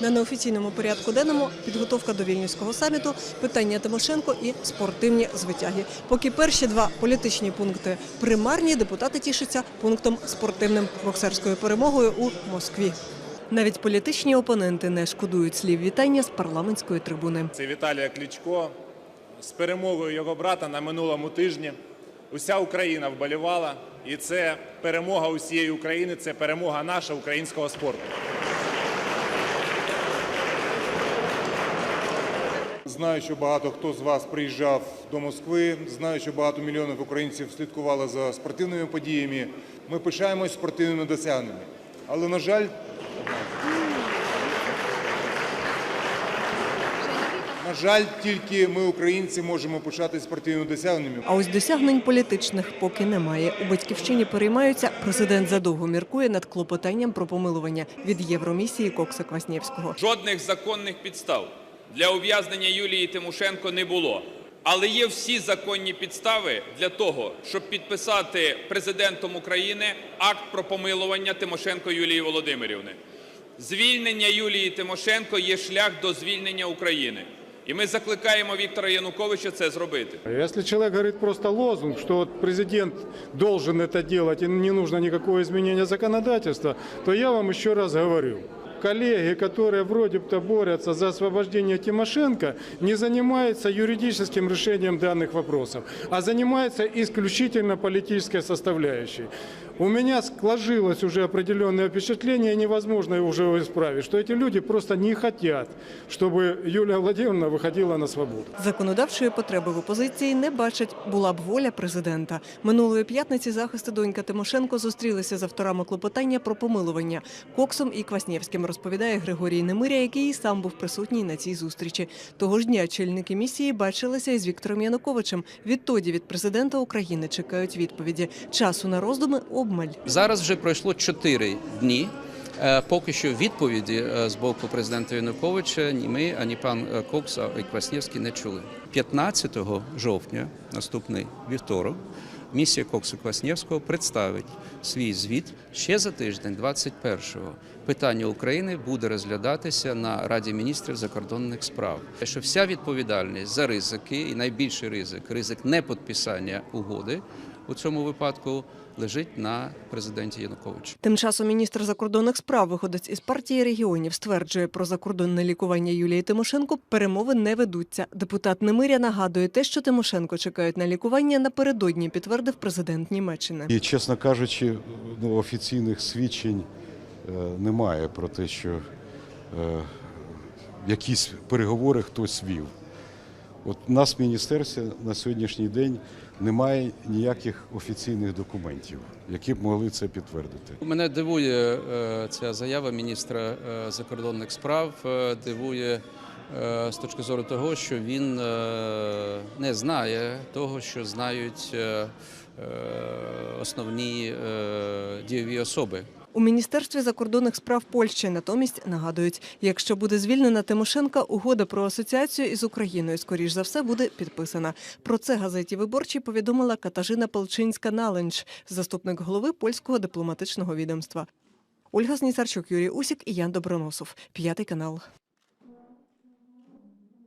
На неофіційному порядку денному підготовка до вільнюського саміту, питання Тимошенко і спортивні звитяги. Поки перші два політичні пункти примарні, депутати тішаться пунктом спортивним боксерською перемогою у Москві. Навіть політичні опоненти не шкодують слів вітання з парламентської трибуни. Це Віталія Кличко з перемогою його брата на минулому тижні. Уся Україна вболівала, і це перемога усієї України, це перемога наша українського спорту. Знаю, що багато хто з вас приїжджав до Москви. Знаю, що багато мільйонів українців слідкували за спортивними подіями. Ми пишаємось спортивними досягненнями. Але, на жаль, на жаль, тільки ми, українці, можемо пишатись спортивними досягненнями. А ось досягнень політичних поки немає. У батьківщині переймаються. Президент задовго міркує над клопотанням про помилування від євромісії Кокса Кваснєвського. Жодних законних підстав для ув'язнення Юлії Тимошенко не було. Але є всі законні підстави для того, щоб підписати президентом України акт про помилування Тимошенко Юлії Володимирівни. Звільнення Юлії Тимошенко є шлях до звільнення України. І ми закликаємо Віктора Януковича це зробити. Если человек говорит просто лозунг, что президент должен это делать и не нужно никакого изменения законодательства, то я вам еще раз говорю, коллеги, которые вроде бы борются за освобождение Тимошенко, не занимаются юридическим решением данных вопросов, а занимаются исключительно политической составляющей. У меня сложилось уже определенное впечатление, и невозможно уже его исправить, что эти люди просто не хотят, чтобы Юлия Владимировна выходила на свободу. Законодавчої потреби в опозиції не бачать. Була б воля президента. Минулої п'ятниці захисти донька Тимошенко зустрілися з авторами клопотання про помилування Коксом і Кваснєвським, розповідає Григорій Немиря, який і сам був присутній на цій зустрічі. Того ж дня чільники місії бачилися із Віктором Януковичем. Відтоді від президента України чекають відповіді. Часу на роздуми обмаль. Зараз вже пройшло 4 дні. Е, Поки що відповіді е, з боку президента Януковича ні ми, ані пан е, Кокс, і Кваснєвський не чули. 15 жовтня, наступний вівторок, місія Кокса Кваснєвського представить свій звіт ще за тиждень, 21-го. Питання України буде розглядатися на Раді міністрів закордонних справ. Що вся відповідальність за ризики і найбільший ризик ризик неподписання угоди у цьому випадку лежить на президенті Януковичу. Тим часом міністр закордонних справ, виходець із партії регіонів, стверджує про закордонне лікування Юлії Тимошенко. Перемови не ведуться. Депутат Немиря нагадує те, що Тимошенко чекають на лікування напередодні, підтвердив президент Німеччини. І, чесно кажучи, ну, офіційних свідчень е, немає про те, що е, якісь переговори хтось вів. От у нас в міністерстві на сьогоднішній день немає ніяких офіційних документів, які б могли це підтвердити. Мене дивує е, ця заява міністра е, закордонних справ. е, Дивує з точки зору того, що він не знає того, що знають основні дієві особи У міністерстві закордонних справ Польщі натомість нагадують, якщо буде звільнена Тимошенка, угода про асоціацію із Україною скоріш за все буде підписана. Про це газеті виборчій повідомила Катажина Полчинська Наленч, заступник голови польського дипломатичного відомства. Ольга Снісарчук, Юрій Усік і Ян Доброносов. П'ятий канал.